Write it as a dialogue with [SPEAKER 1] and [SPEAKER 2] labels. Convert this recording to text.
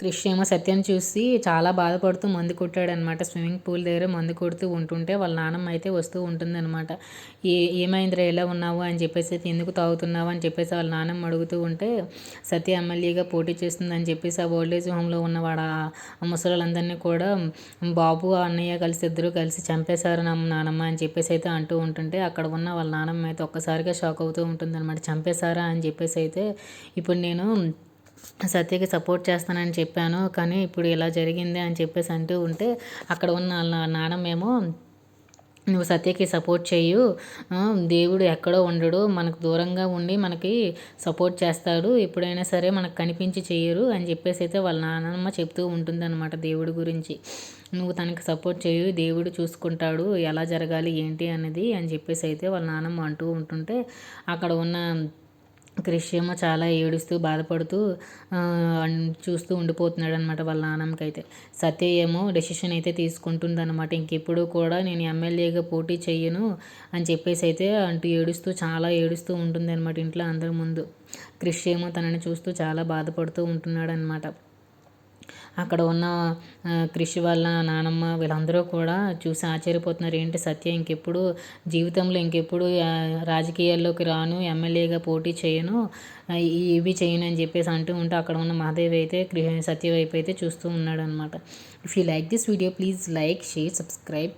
[SPEAKER 1] క్రిష్ ఏమో సత్యం చూసి చాలా బాధపడుతూ మందు కొట్టాడనమాట. స్విమ్మింగ్ పూల్ దగ్గర మందు కొడుతూ ఉంటుంటే వాళ్ళ నాన్నమ్మ అయితే వస్తూ ఉంటుందన్నమాట ఏ ఏమైందిరా? ఎలా ఉన్నావు? అని చెప్పేసి అయితే ఎందుకు తాగుతున్నావు? అని చెప్పేసి వాళ్ళ నాన్నమ్మ అడుగుతూ ఉంటే సత్య ఎమ్మెల్యేగా పోటీ చేస్తుందని చెప్పేసి ఆ ఓల్డేజ్ హోమ్లో ఉన్న వాడు ఆ ముసలందరినీ కూడా బాబు అన్నయ్య కలిసి ఇద్దరు కలిసి చంపేశారు నా నానమ్మ అని చెప్పేసి అయితే అంటూ ఉంటుంటే అక్కడ ఉన్న వాళ్ళ నానమ్మ అయితే ఒక్కసారిగా షాక్ అవుతూ ఉంటుందన్నమాట చంపేశారా? అని చెప్పేసి అయితే ఇప్పుడు నేను సత్యకి సపోర్ట్ చేస్తానని చెప్పాను. కానీ ఇప్పుడు ఇలా జరిగింది అని చెప్పేసి అంటూ ఉంటే అక్కడ ఉన్న నాన్నమేమో నువ్వు సత్యకి సపోర్ట్ చేయు దేవుడు ఎక్కడో ఉండడు. మనకు దూరంగా ఉండి మనకి సపోర్ట్ చేస్తాడు. ఎప్పుడైనా సరే మనకు కనిపించి చేయరు అని చెప్పేసి అయితే వాళ్ళ నాన్నమ్మ చెప్తూ ఉంటుందన్నమాట దేవుడి గురించి. నువ్వు తనకి సపోర్ట్ చేయు దేవుడు చూసుకుంటాడు. ఎలా జరగాలి ఏంటి అనేది అని చెప్పేసి అయితే వాళ్ళ నాన్నమ్మ అంటూ ఉంటుంటే అక్కడ ఉన్న క్రిష్ ఏమో చాలా ఏడుస్తూ బాధపడుతూ చూస్తూ ఉండిపోతున్నాడు అనమాట వాళ్ళ నాన్నమ్మకి అయితే సత్య ఏమో డెసిషన్ అయితే తీసుకుంటుందన్నమాట. ఇంకెప్పుడు కూడా నేను ఎమ్మెల్యేగా పోటీ చెయ్యను అని చెప్పేసి అయితే అంటూ ఏడుస్తూ చాలా ఏడుస్తూ ఉంటుంది అనమాట ఇంట్లో అందరి ముందు. క్రిష్ ఏమో తనని చూస్తూ చాలా బాధపడుతూ ఉంటున్నాడు అనమాట అక్కడ ఉన్న కృషి వాళ్ళ నానమ్మ వీళ్ళందరూ కూడా చూసి ఆశ్చర్యపోతున్నారు. ఏంటి సత్య ఇంకెప్పుడు జీవితంలో ఇంకెప్పుడు రాజకీయాల్లోకి రాను ఎమ్మెల్యేగా పోటీ చేయను ఇవి చేయను అని చెప్పేసి అంటూ ఉంటే అక్కడ ఉన్న మహాదేవ్ అయితే సత్య వైపు అయితే చూస్తూ ఉన్నాడు అనమాట if you like this video please like share subscribe